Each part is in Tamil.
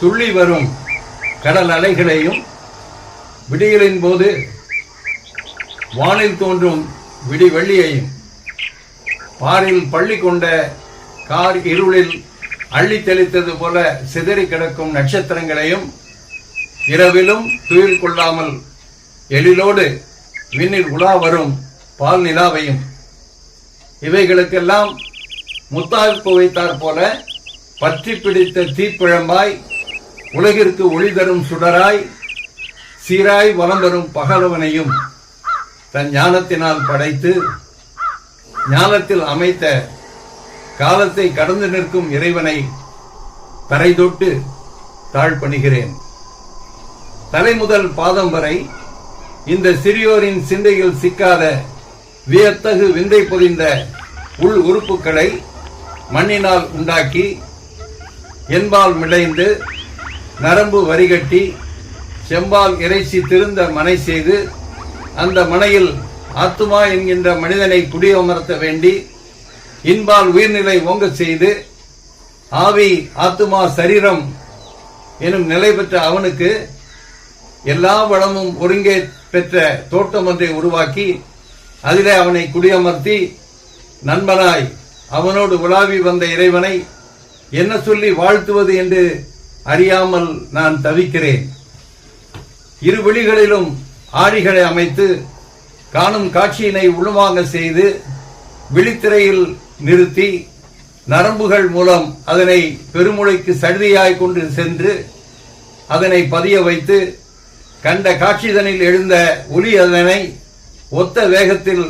துள்ளி வரும் கடல் அலைகளையும் விடியலின் போது வானில் தோன்றும் விடி வெள்ளியையும் பாரில் பள்ளி கொண்ட கார் இருளில் அள்ளி தெளித்தது போல சிதறி கிடக்கும் நட்சத்திரங்களையும் இரவிலும் துயில் கொள்ளாமல் எழிலோடு விண்ணில் உலா வரும் பால் நிலாவையும் இவைகளுக்கெல்லாம் முத்தாய்ப்பு வைத்தாற் போல பற்றி பிடித்த தீப்பிழம்பாய் உலகிற்கு ஒளி தரும் சுடராய் சீராய் வலம் தரும் பகலவனையும் தன் ஞானத்தினால் படைத்து ஞானத்தில் அமைத்த காலத்தை கடந்து நிற்கும் இறைவனை தரை தொட்டு தாழ்பணிகிறேன். தலை முதல் பாதம் வரை இந்த சிறியோரின் சிந்தையில் சிக்காத வியத்தகு விந்தை பொதிந்த உள் உறுப்புகளை மண்ணினால் உண்டாக்கி என்பால் மிளைந்து நரம்பு வரிகட்டி செம்பால் இறைச்சி திருந்த மனை செய்து அந்த மனையில் ஆத்துமா என்கின்ற மனிதனை குடியமர்த்த வேண்டி இன்பால் உயிர்நிலை ஓங்க செய்து ஆவி ஆத்துமா சரீரம் எனும் நிலை பெற்ற அவனுக்கு எல்லா வளமும் ஒருங்கே பெற்ற தோட்டம் ஒன்றை உருவாக்கி அதிலே அவனை குடியமர்த்தி நண்பனாய் அவனோடு உலாவி வந்த இறைவனை என்ன சொல்லி வாழ்த்துவது என்று அறியாமல் நான் தவிக்கிறேன். இரு விழிகளிலும் ஆடிகளை அமைத்து காணும் காட்சியினை உள்வாங்க செய்து விழித்திரையில் நிறுத்தி நரம்புகள் மூலம் அதனை பெருமுளைக்கு சடுதியாய் கொண்டு சென்று அதனை பதிய வைத்து கண்ட காட்சிதனில் எழுந்த ஒலி அதனை ஒத்த வேகத்தில்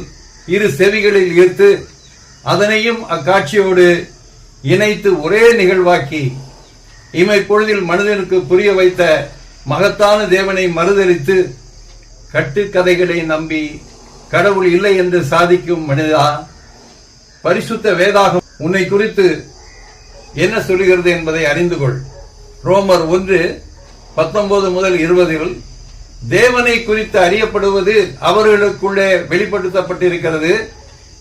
இரு செவிகளில் ஈர்த்து அதனையும் அக்காட்சியோடு இணைத்து ஒரே நிகழ்வாக்கி இமைப்பொழுதில் மனிதனுக்கு புரிய வைத்த மகத்தான தேவனை மறுதலித்து கட்டுக்கதைகளை நம்பி கடவுள் இல்லை என்று சாதிக்கும் மனிதா பரிசுத்த வேதாகம் உன்னை குறித்து என்ன சொல்லுகிறது என்பதை அறிந்து கொள். ரோமர் ஒன்று பத்தொன்பது முதல் இருபதில் தேவனை குறித்து அறியப்படுவது அவர்களுக்குள்ளே வெளிப்படுத்தப்பட்டிருக்கிறது.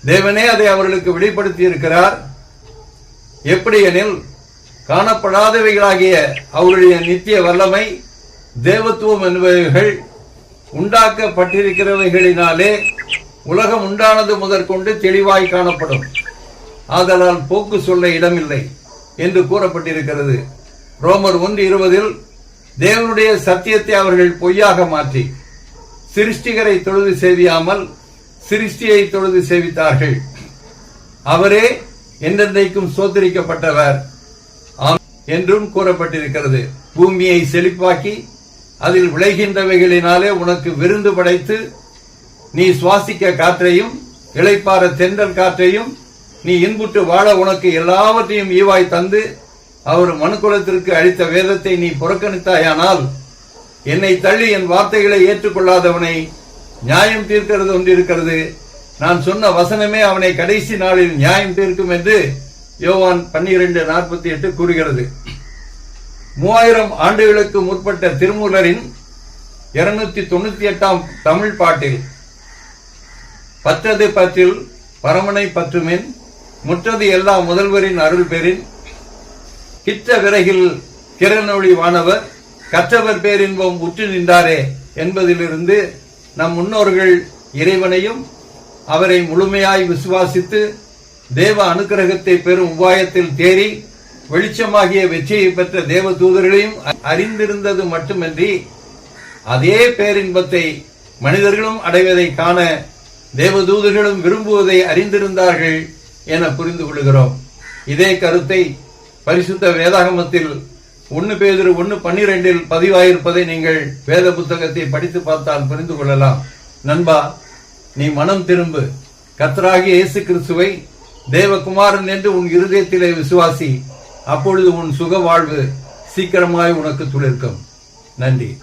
தேவனே அதை அவர்களுக்கு வெளிப்படுத்தி இருக்கிறார் எப்படி எனில் காணப்படாதவைகளாகிய அவருடைய நித்திய வல்லமை தேவத்துவம் என்பவைகள் உண்டாக்கப்பட்டிருக்கிறவைகளினாலே உலகம் உண்டானது முதற்கொண்டு தெளிவாய் காணப்படும். ஆதலால் போக்கு சொல்ல இடமில்லை என்று கூறப்பட்டிருக்கிறது. ரோமர் ஒன்று இருபதில் தேவனுடைய சத்தியத்தை அவர்கள் பொய்யாக மாற்றி சிருஷ்டிகரை தொழுது சேவியாமல் சிருஷ்டியை தொழுது சேவித்தார்கள். அவரே என்றென்றைக்கும் சோதரிக்கப்பட்டவர் என்றும் கூறப்பட்டிருக்கிறது. பூமியை செழிப்பாக்கி அதில் விளைகின்றவைகளினாலே உனக்கு விருந்து படைத்து நீ சுவாசிக்க காற்றையும் இளைப்பார தென்றல் காற்றையும் நீ இன்புற்று வாழ உனக்கு எல்லாவற்றையும் ஈவாய் தந்து அவர் மனுக்குலத்திற்கு அளித்த வேதத்தை நீ புறக்கணித்தாயானால் என்னை தள்ளி என் வார்த்தைகளை ஏற்றுக்கொள்ளாதவனை நியாயம் தீர்க்கிறது ஒன்று இருக்கிறது நான் சொன்ன வசனமே அவனை கடைசி நாளில் நியாயம் தீர்க்கும் என்று யோவான் பன்னிரண்டு நாற்பத்தி எட்டு கூறுகிறது. மூவாயிரம் ஆண்டுகளுக்கு முற்பட்ட திருமூலரின் இருநூத்தி தொண்ணூத்தி எட்டாம் தமிழ் பாட்டில் பற்றது பத்தில் பரமனை பற்றுமின் முற்றது எல்லா முதல்வரின் அருள் பெறின் கிட்ட விறகில் கிரணொளி வானவர் கற்றவர் பேரின்பம் உற்று நின்றாரே என்பதிலிருந்து நம் முன்னோர்கள் இறைவனையும் அவரை முழுமையாய் விசுவாசித்து தேவ அனுக்கிரகத்தை பெறும் உபாயத்தில் தேறி வெளிச்சமாகிய வெற்றியை பெற்ற தேவ தூதர்களையும் அறிந்திருந்தது மட்டுமின்றி அதே பேரின்பத்தை மனிதர்களும் அடைவதை காண தேவதூதர்களும் விரும்புவதை அறிந்திருந்தார்கள் என புரிந்து கொள்கிறோம். இதே கருத்தை பரிசுத்த வேதாகமத்தில் ஒன்னு பேதிரு ஒன்னு பன்னிரெண்டில் பதிவாயிருப்பதை நீங்கள் வேத புத்தகத்தை படித்து பார்த்தால் புரிந்து கொள்ளலாம். நண்பா நீ மனம் திரும்பு. கத்தராகிய இயேசு கிறிஸ்துவை தேவகுமாரன் என்று உன் இருதயத்திலே விசுவாசி அப்பொழுது உன் சுக வாழ்வு சீக்கிரமாய் உனக்கு துளிர்க்கும். நன்றி.